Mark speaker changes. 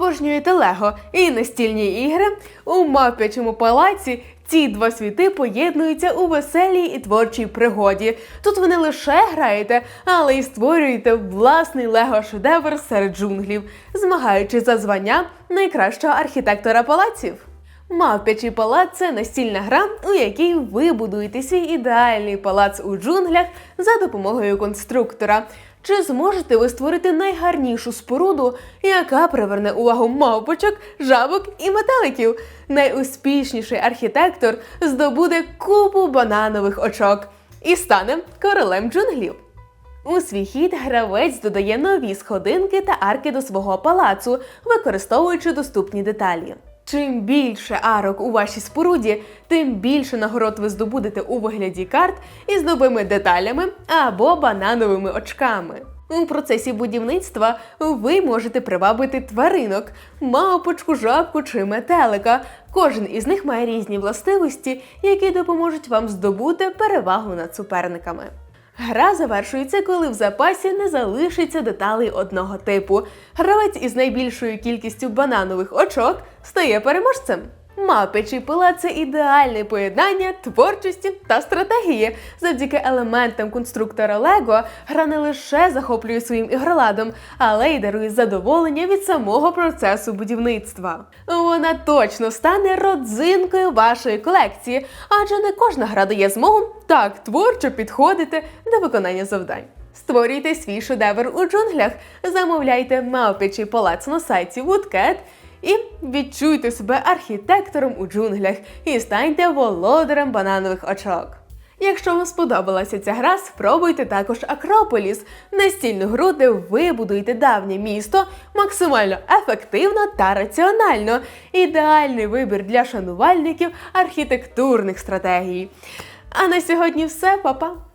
Speaker 1: обожнюєте Лего і настільні ігри, у мавпячому палаці ці два світи поєднуються у веселій і творчій пригоді. Тут ви не лише граєте, але й створюєте власний лего-шедевр серед джунглів, змагаючись за звання найкращого архітектора палаців. Мавпячий палац це настільна гра, у якій ви будуєте свій ідеальний палац у джунглях за допомогою конструктора. Чи зможете ви створити найгарнішу споруду, яка приверне увагу мавпочок, жабок і метеликів? Найуспішніший архітектор здобуде купу бананових очок і стане королем джунглів. У свій хід гравець додає нові сходинки та арки до свого палацу, використовуючи доступні деталі. Чим більше арок у вашій споруді, тим більше нагород ви здобудете у вигляді карт із новими деталями або банановими очками. У процесі будівництва ви можете привабити тваринок, мавпочку, жабку чи метелика. Кожен із них має різні властивості, які допоможуть вам здобути перевагу над суперниками. Гра завершується, коли в запасі не залишиться деталей одного типу. Гравець із найбільшою кількістю бананових очок стає переможцем. Мапичий пила це ідеальне поєднання творчості та стратегії. Завдяки елементам конструктора Лего гра не лише захоплює своїм ігроладом, але й дарує задоволення від самого процесу будівництва. Вона точно стане родзинкою вашої колекції, адже не кожна гра дає змогу так творчо підходити до виконання завдань. Створюйте свій шедевр у джунглях, замовляйте мавпячий палац на сайті Woodcat і відчуйте себе архітектором у джунглях і станьте володарем бананових очок. Якщо вам сподобалася ця гра, спробуйте також Акрополіс настільну гру, де ви будуєте давнє місто максимально ефективно та раціонально. Ідеальний вибір для шанувальників архітектурних стратегій. А на сьогодні все, па-па!